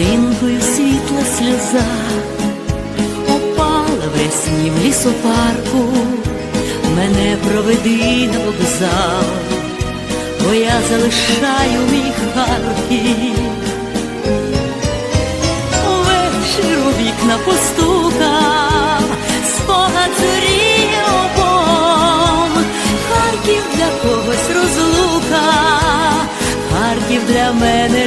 краплинкою світла сльоза, опала в рясні в лісопарку, мене проведи на вокзал, бо я залишаю мій Харків. Вечір у вікна постукав, спогад зорі обом, Харків для когось розлука, Харків для мене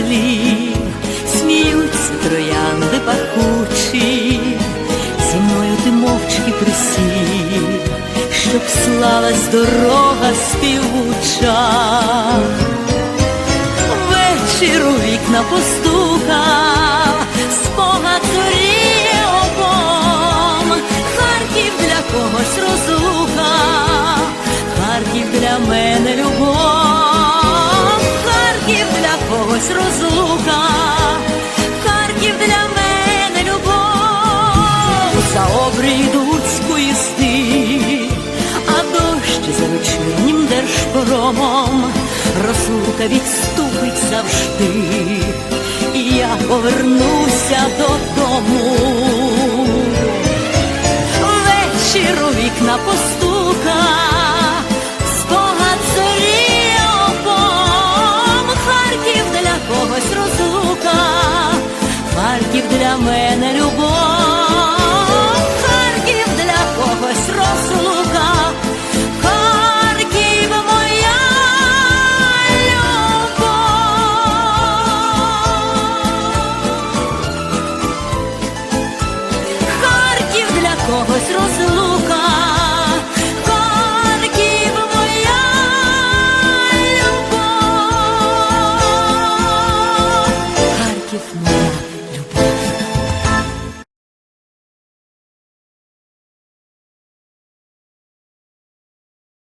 без сміються троянди пахучі, зі мною ти мовчки присів, щоб слалась дорога співуча. Вечір у вікна постукав, когось розлука, Харків для мене любов, за обрій Дуцької сти, а дощ за вечірнім держпромом, розлука відступить завжди, і я повернуся додому. мене любов, Харків для когось розлука, Харків моя любов, Харків для когось розлука. Give me.